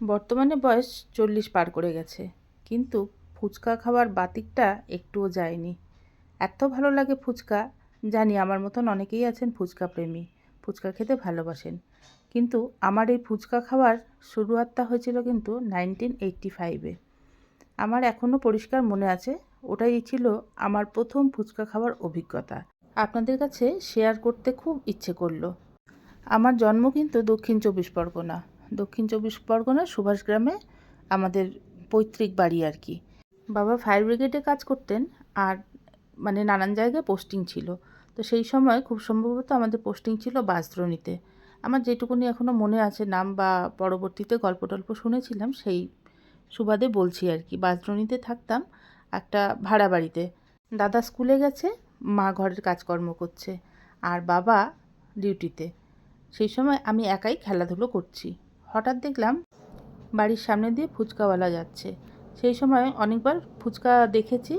বর্তমানে বয়স চল্লিশ পার করে গেছে। কিন্তু ফুচকা খাওয়ার বাতিকটা একটুও যায়নি। এত ভালো লাগে ফুচকা, জানি আমার মতন অনেকেই আছেন ফুচকা প্রেমী, ফুচকা খেতে ভালোবাসেন। কিন্তু আমার এই ফুচকা খাওয়ার শুরুয়াতটা হয়েছিল কিন্তু নাইনটিন এইট্টি ফাইভে। আমার এখনও পরিষ্কার মনে আছে, ওটাই ছিল আমার প্রথম ফুচকা খাওয়ার অভিজ্ঞতা। আপনাদের কাছে শেয়ার করতে খুব ইচ্ছে করল। আমার জন্ম কিন্তু দক্ষিণ চব্বিশ পরগনা। দক্ষিণ চব্বিশ পরগনা সুভাষ গ্রামে আমাদের পৈতৃক বাড়ি আর কি। বাবা ফায়ার ব্রিগেডে কাজ করতেন আর মানে নানান জায়গায় পোস্টিং ছিল। তো সেই সময় খুব সম্ভবত আমাদের পোস্টিং ছিল বাসদ্রোণীতে আমার যেটুকুনি এখনও মনে আছে নাম বা পরবর্তীতে গল্প টল্প শুনেছিলাম, সেই সুবাদে বলছি আর কি। বাসদ্রোণীতে থাকতাম একটা ভাড়া বাড়িতে। দাদা স্কুলে গেছে, মা ঘরের কাজকর্ম করছে, আর বাবা ডিউটিতে। সেই সময় আমি একাই খেলাধুলো করছি। হঠাৎ দেখলাম বাড়ির সামনে দিয়ে ফুচকাওয়ালা যাচ্ছে। সেই সময় অনেকবার ফুচকা দেখেছি,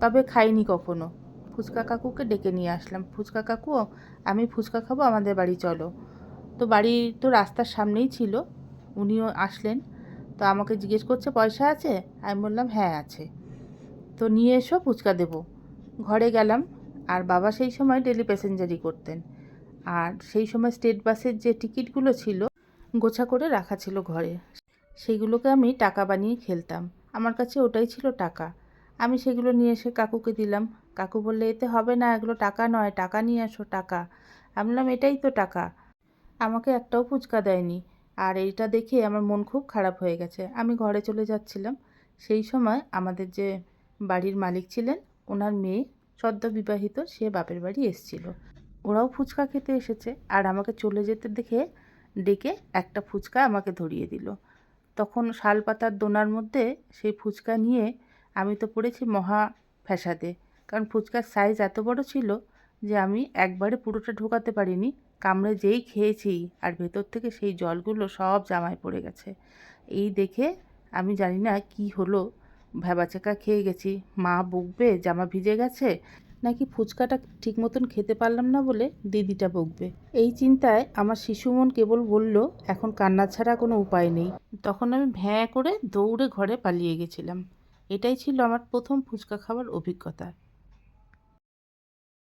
তবে খাইনি কখনো। ফুচকা কাকুকে ডেকে নিয়ে আসলাম। ফুচকা কাকু, আমি ফুচকা খাব, আমাদের বাড়ি চলো। তো বাড়ি তো রাস্তার সামনেই ছিল, উনিও আসলেন। তো আমাকে জিজ্ঞেস করছে, পয়সা আছে? আমি বললাম হ্যাঁ আছে। তো নিয়ে এসো, ফুচকা দেবো। ঘরে গেলাম, আর বাবা সেই সময় ডেলি প্যাসেঞ্জারি করতেন। আর সেই সময় স্টেট বাসের যে টিকিটগুলো ছিল গোছা করে রাখা ছিল ঘরে। সেগুলোকে আমি টাকা বানিয়ে খেলতাম। আমার কাছে ওটাই ছিল টাকা। আমি সেগুলো নিয়ে এসে কাকুকে দিলাম। কাকু বললে, এতে হবে না, এগুলো টাকা নয়, টাকা নিয়ে আসো টাকা। আমি বললাম, এটাই তো টাকা। আমাকে একটাও ফুচকা দেয়নি। আর এইটা দেখে আমার মন খুব খারাপ হয়ে গেছে। আমি ঘরে চলে যাচ্ছিলাম। সেই সময় আমাদের যে বাড়ির মালিক ছিলেন, ওনার মেয়ে সদ্য বিবাহিত, সে বাপের বাড়ি এসছিল। ওরাও ফুচকা খেতে এসেছে। আর আমাকে চলে যেতে দেখে ডেকে একটা ফুচকা আমাকে ধরিয়ে দিল। তখন শাল পাতার দোনার মধ্যে সেই ফুচকা নিয়ে আমি তো পড়েছি মহা ফ্যাসাদে। কারণ ফুচকার সাইজ এত বড় ছিল যে আমি একবারে পুরোটা ঢোকাতে পারিনি। কামড়ে যেই খেয়েছি আর ভেতর থেকে সেই জলগুলো সব জামায় পড়ে গেছে। এই দেখে আমি জানি না কি হলো। ভ্যাবাচাকা খেয়ে গেছি। মা বকবে, জামা ভিজে গেছে। নাকি ফুচকাটা ঠিক মতন খেতে পারলাম না বলে দিদিটা বকবে। এই চিন্তায় আমার শিশু মন কেবল বলল, এখন কান্না ছাড়া কোনো উপায় নেই। তখন আমি ভ্যাঁ করে দৌড়ে ঘরে পালিয়ে গেছিলাম। এটাই ছিল আমার প্রথম ফুচকা খাওয়ার অভিজ্ঞতা।